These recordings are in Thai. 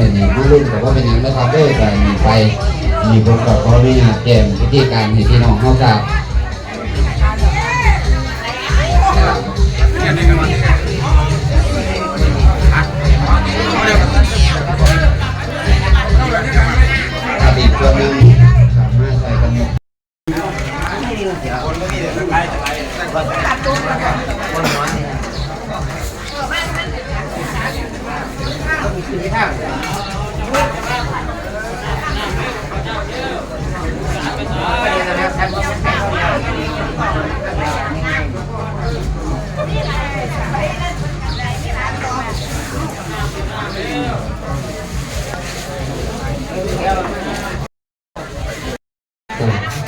เนี่ยมีผู้รุ่นแต่ว่าเป็นยังนะครับเด้อแต่มีไปมีคนกับขาเนุญาตแจ้งพิธีการให้พี่น้องเข้าทราบครับอีกตัวหนึ่ง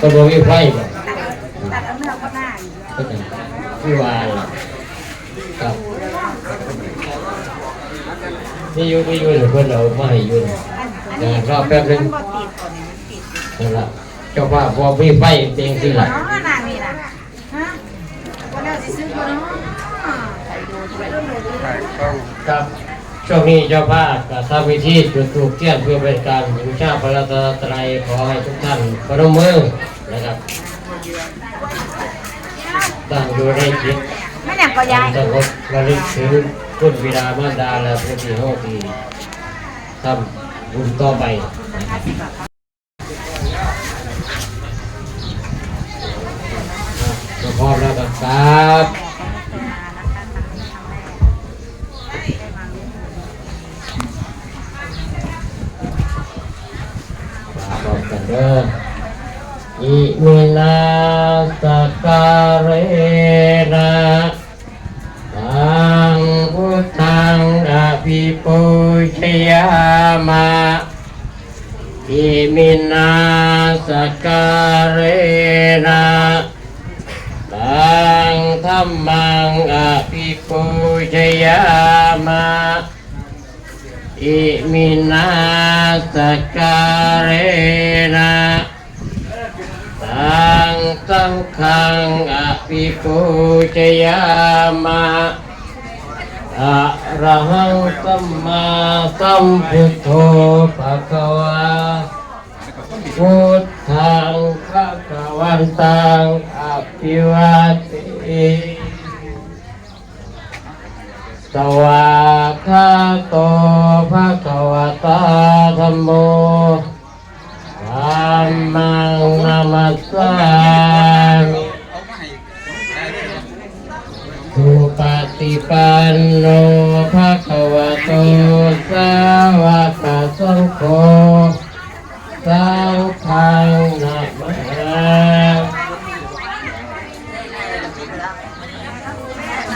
ก็บอกว่าไฟบ่ตัดเอาเนื้อก็ได้ก็จะคือว่าครับนี่อยู่นี่อยู่เดี๋ยวเพิ่นเอามาให้อยู่อันเดี๋ยวนี้รอแป๊บนึงมันบ่ติดก่อนนี่มันติดนั่นล่ะเจ้าภาพบอกมีไฟเตียงสิล่ะเนาะนางนี่น่ะฮะวันนี้สิซื้อบ่เนาะครับ ช่วงนี้เจ้าภาพก็ทำพิธีจุดธูปเทียนเพื่อเป็นการบูชาพระรัตนตรัยขอให้ทุกท่านประนมมือนะครับตั้งอยู่ในจิตไม่อกก็ยายสงบระลึกถึงคุณบิดามารดาและผู้ที่เฮาที่ทำบุญต่อไปนะครับอะก็พร้อมแล้วก็ครับ อิมินาสการเรนะตังพุทธังอภิปุชยามะอิมินาสการเรนะตังธรรมังอภิปุชยามะ อิมินาสการเรนะตังสังฆังอภิปุชยามะอะระหังสัมมาสัมพุทโธภะคะวาพุทธังภะคะวันตังอภิวาติ สวากขาโตภะคะวะตาธัมโมธัมมังนามัสสามิสุปฏิปันโนภะคะวะโตสาวกสังโฆสังฆังนะม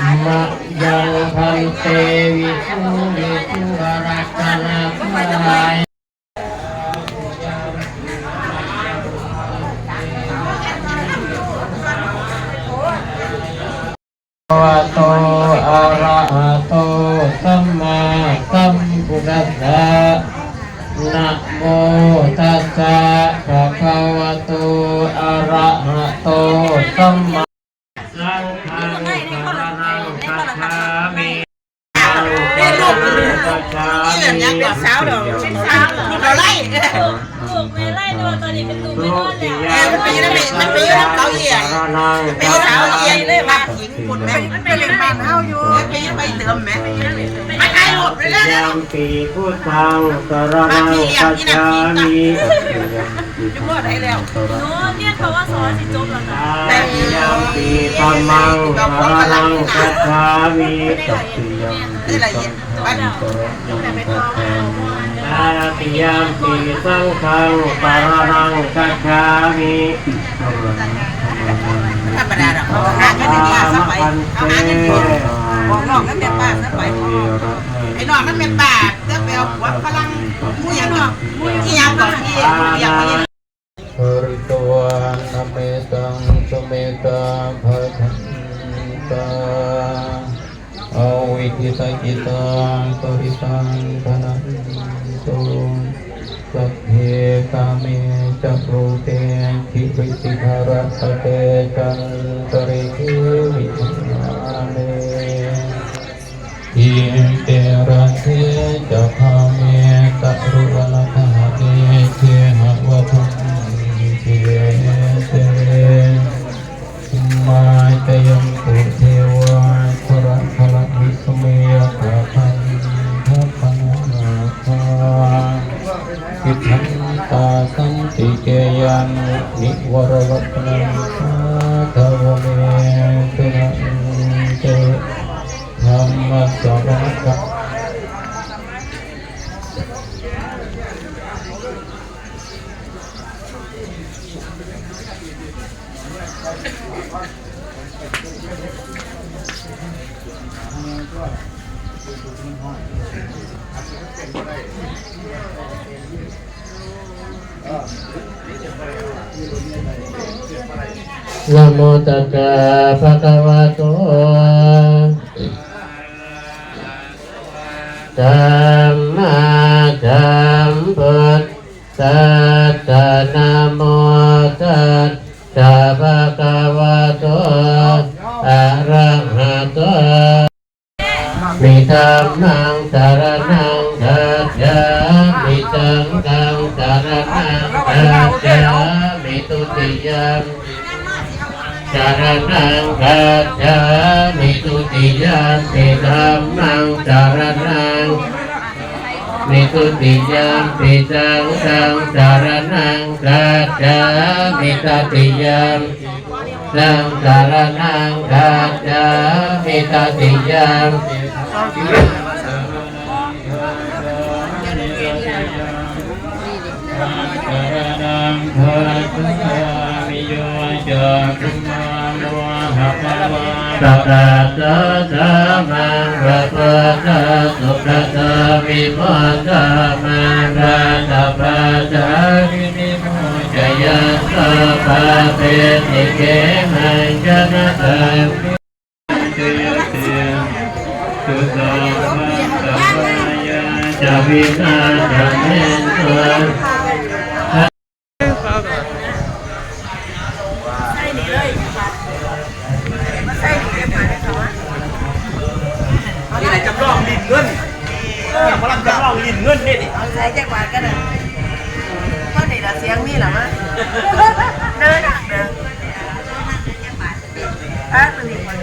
ามะยัง พันเตวิสุวิสุวรัตนาทายวะโตอะระหะโตสัมมาสัมพุทธัสสะนะโมตัสสะภะคะวะโตอะระหะโตสัมมา คนแม่นเป็นบ้านเฮาอยู่ไปไปเติมแม่ไม่ได้หมดทุเลยนะยามปีพุทธังสรณังคัจฉามิจุ่มได้แล้วหนูเนี่ยเขาว่าสอนสิจบแล้วนะตาติยามปีธัมมังสรณังคัจฉามินี่ละเอียดบ้านตาติยามปีสังฆังสรณังคัจฉามิ ธรรมดาดอกหาเงินในป้าซะไปเอาหาเงินคนบอกน้องนั่นเป็นป้าซะไปไอ้นองนั่นเป็นป้าจะไปเอาหัวพลังมูอย่างน้องมูอย่างก่อนที่อยากไปตังสเมตาภะทันตาอา วิคิตากิตังปริติภารเตจันตริเกวิมาเนอิเตระเทจะพา นะโมตัสสะภะคะวะโตธัมมาสัมพุทธัสสะนะโมตัสสะภะคะวะโตอะระหะโตมิธัมมังสารนังคัจฉามิสังฆังสารนังคัจฉามิตุติยัม สารนังกัจจามิตุติยามปิธัมมังสารนังมิตุติยามปิสังฆังสารนังกัจจามิตติยามสังสารนังกัจจามิตติยามสารนังกัจจามิโยจักขุมา โมหะภะตะระตะสะมังระปะตะสุขะตะวิมัตตะมังระตะปะตะวินิโมจยัสสะปะเตติเกหังจนะตะเตเตสุตะมังตะวายาจะวินาจะเมนตะ เงินเออพลังจะเราลินเงินนี่ดิเอาใช้แจ็คหวานกันนะเท่าไหร่ละเสียงนี่หรอมะเดินหนักเด้ออะตัวนี้คน